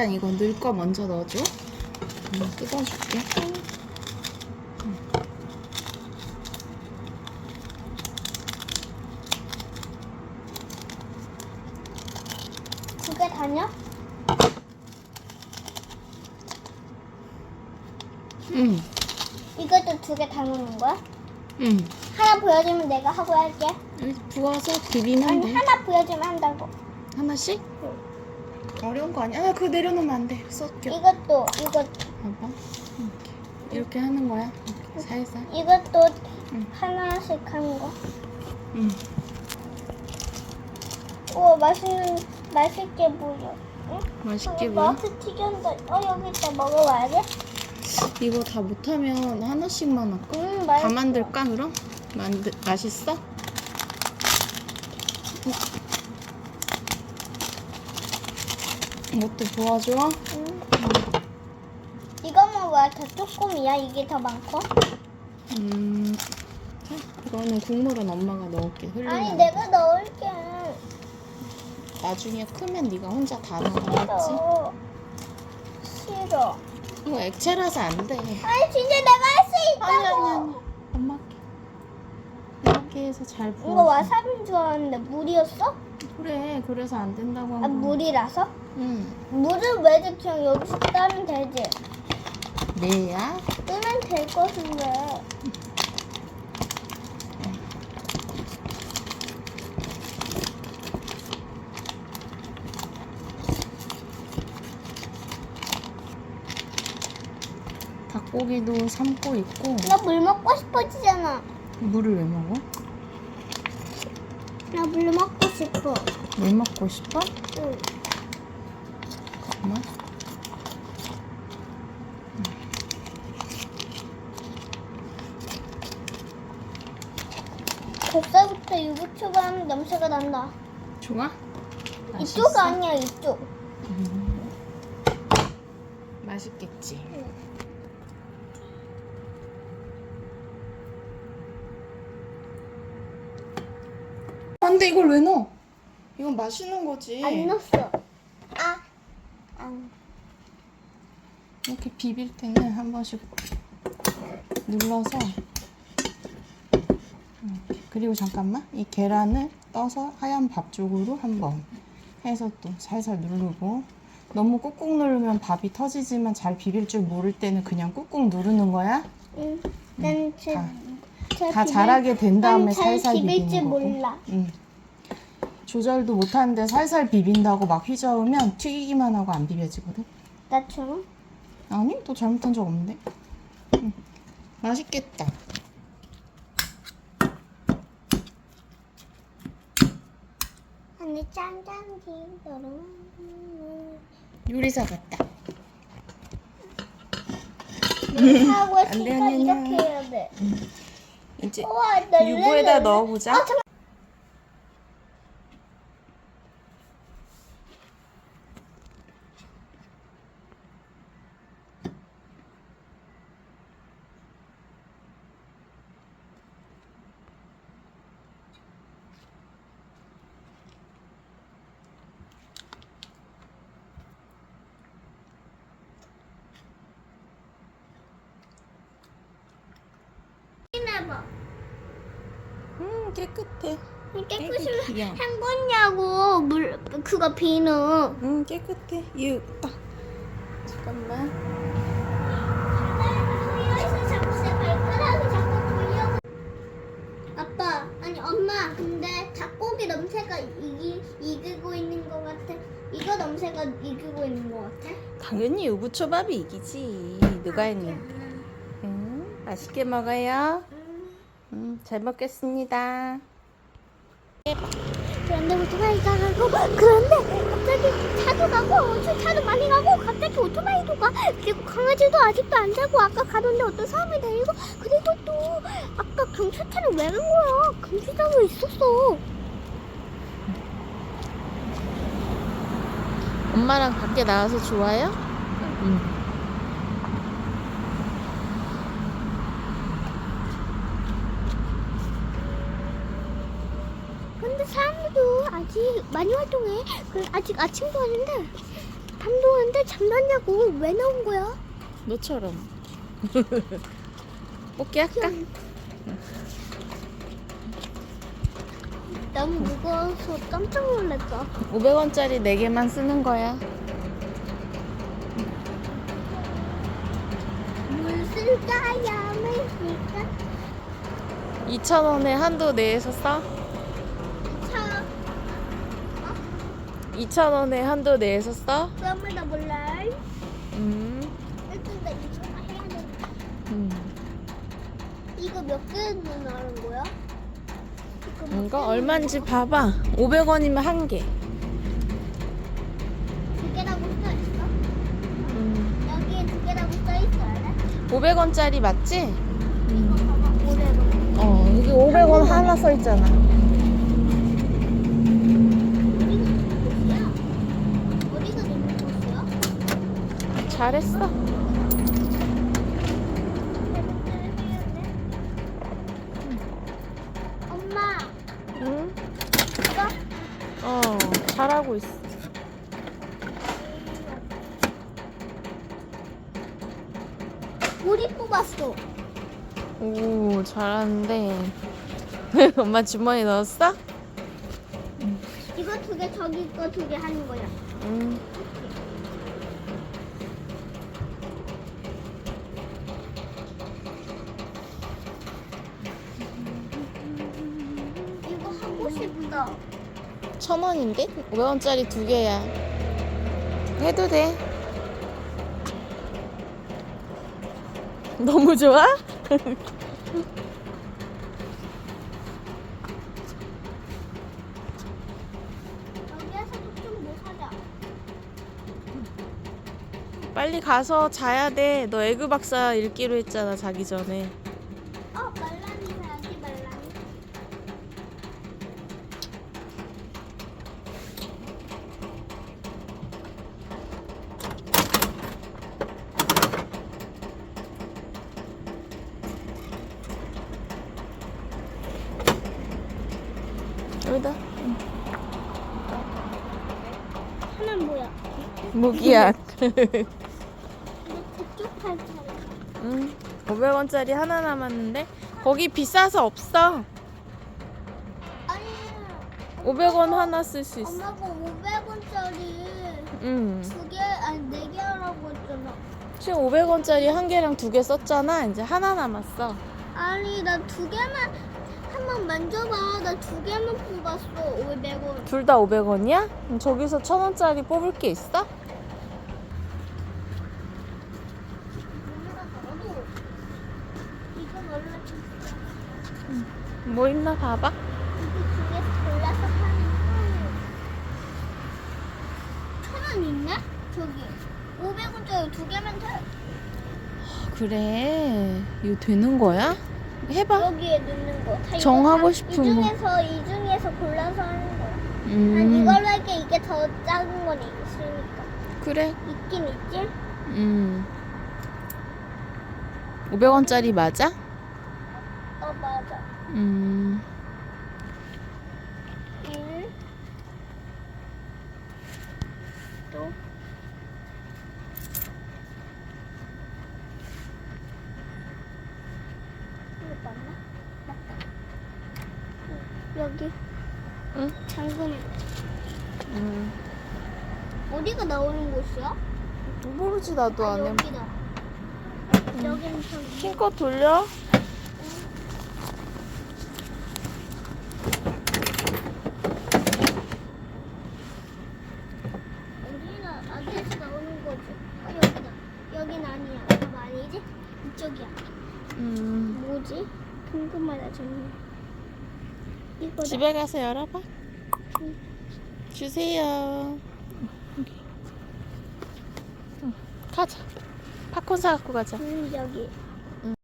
일단 이거 넣을 거 먼저 넣어줘. 음, 뜯어줄게. 두개 다녀? 응, 이것도 두 개 담는 거야? 응. 하나 보여주면 내가 하고 할게. 부어서 비비면 아니 돼. 하나 보여주면 한다고. 하나씩? 어려운 거 아니야? 아, 그거 내려놓으면 안 돼. 섞여. 이것도 이것 봐봐. 이렇게. 이렇게 하는 거야. 이렇게 살살. 이것도 응. 하나씩 하는 거. 응. 우와 맛있는 맛있게 보여. 응? 맛있게 어, 보여? 마트 튀겼는데 어 여기 있다 먹어봐야 돼? 이거 다 못하면 하나씩만 할까? 음다 맛있어. 만들까 그럼? 만들 맛있어? 이것도 도와줘? 음. 이거만 왜더 조금이야? 이게 더 많고? 음, 자, 이거는 국물은 엄마가 넣을게. 흘리면 아니 안 내가 넣을게. 돼. 나중에 크면 네가 혼자 다 넣어야지. 싫어. 싫어. 이거 액체라서 안 돼. 아니 진짜 내가 할 수 있다고. 아니 아니 아니. 엄마 할게. 이렇게 해서 잘 부어. 이거 와사비인 줄 알았는데 물이었어? 그래, 그래서 안 된다고 한 아 거. 물이라서? 응. 물을 왜 줘? 그냥 여기서 따면 되지. 네야. 뜨면 될 것인데. 닭고기도 삶고 있고. 나 물 먹고 싶어지잖아. 물을 왜 먹어? 나 물 먹고 싶어. 물 먹고 싶어? 응. 잠깐만. 벌써부터 유부초밥 냄새가 난다. 좋아? 맛있어? 이쪽 아니야 이쪽. 음. 맛있겠지. 안돼 이걸 왜 넣어? 이건 마시는 거지. 안 넣었어. 아. 안. 이렇게 비빌 때는 한 번씩 눌러서 이렇게. 그리고 잠깐만 이 계란을 떠서 하얀 밥 쪽으로 한번 해서 또 살살 누르고 너무 꾹꾹 누르면 밥이 터지지만 잘 비빌 줄 모를 때는 그냥 꾹꾹 누르는 거야. 응. 난 제, 다, 제다 잘하게 된 다음에 살살 비빌 줄 비비는 거고. 몰라. 응. 조절도 못하는데 살살 비빈다고 막 휘저으면 튀기기만 하고 안 비벼지거든. 나처럼? 아니, 또 잘못한 적 없는데. 응. 맛있겠다. 아니 짱짱기 여러분. 요리사 같다. 하고 안 돼, 아니, 아니야. 이렇게 해야 돼. 이제 우와, 나 유부에다 넣어보자. 아, 잠깐. 해봐. 음, 깨끗해. 깨끗이 깨끗이야. 한 거냐고 물 그거 비누. 음, 깨끗해. 이거 딱. 잠깐만. 아빠, 아니 엄마, 근데 닭고기 냄새가 이기, 이기고 있는 것 같아. 이거 냄새가 이기고 있는 것 같아. 당연히 유부초밥이 이기지. 누가 했는데. 음, 맛있게 먹어요. 음. 음, 잘 먹겠습니다. 그런데 오토바이가 가고 그런데 갑자기 차도 가고 엄청 차도 많이 가고 갑자기 오토바이도 가 그리고 강아지도 아직도 안 자고 아까 가던데 어떤 사람이 데리고 그리고 또 아까 경찰차는 왜 간 거야 경찰차도 있었어 엄마랑 밖에 나와서 좋아요? 응. 근데 사람들도 아직 많이 활동해 그 아직 아침도 아닌데 한동안데 장난냐고 왜 나온 거야? 너처럼. 뽑기 할까? 너무 무거워서 깜짝 놀랐어. 500원짜리 4개만 쓰는 거야. 물 쓸까요? 물 쓸까? 2,000원에 한도 내에서 써? 차. 2,000원에 한도 내에서 써? 그러면 나 몰라. 음. 일단 나 이거 해야 돼. 음. 이거 몇 개는 나는 거야? 이거 몇 이거 개는 얼마인지 봐봐. 500원이면 한 개. 두 개라고 써 있어? 음. 여기에 두 개라고 써 있어, 알아? 500원짜리 맞지? 이거 봐봐, 오래로. 어, 여기 500원 하나 써 있잖아. 어디가 있는 곳이야? 어디가 있는 곳이야? 잘했어. 엄마, 응? 이거 어, 잘하고 있어. 우리 뽑았어. 오, 잘하는데. 엄마 주머니 넣었어? 이거 두 개, 저기 거 두 개 하는 거야. 응. 싶다. 천 원인데? 500원짜리 두 개야. 해도 돼. 너무 좋아? 여기에서도 좀뭐 사자. 빨리 가서 자야 돼. 너 에그 박사 읽기로 했잖아, 자기 전에. 여기다. 하나는 뭐야? 무기야. 근데 그쪽 팔. 응. 500원짜리 하나 남았는데 거기 비싸서 없어. 아니, 500원 하나 쓸 수 있어. 엄마가 500원짜리 응. 두 개, 아니 네 개라고 했잖아. 지금 500원짜리 한 개랑 두 개 썼잖아. 이제 하나 남았어. 아니, 나 두 개만 한번 만져봐. 나 두 개만 뽑았어. 500원. 둘 다 500원이야? 저기서 1000원짜리 뽑을 게 있어? 이건 원래 뭐 있나 봐봐. 이거 두 개 골라서 하는 천원 있네? 저기 500원짜리 두 개면 돼. 그래. 이거 되는 거야? 해봐. 여기에 넣는 거. 다 정하고 다 싶은 이 거. 중에서 이 중에서 골라서 하는 거야. 난 음. 이걸로 할게. 이게 더 작은 건 있으니까. 그래. 있긴 있지? 음. 500원짜리 맞아? 어 맞아. 음. 1 또. 이거 맞나? 맞다. 응, 여기 응? 잠금 음. 어디가 나오는 곳이야? 모르지 나도 아, 안 해. 여기다. 여기는 저기. 힘껏 돌려. 어디나 어디에서 나오는 거지? 어 여기다. 여긴 아니야. 이거 아니지? 이쪽이야. 음. 뭐지? 궁금하다 정말. 이거다. 집에 가서 열어봐. 응. 주세요. 응, 가자. 팝콘 사갖고 가자. 음, 여기.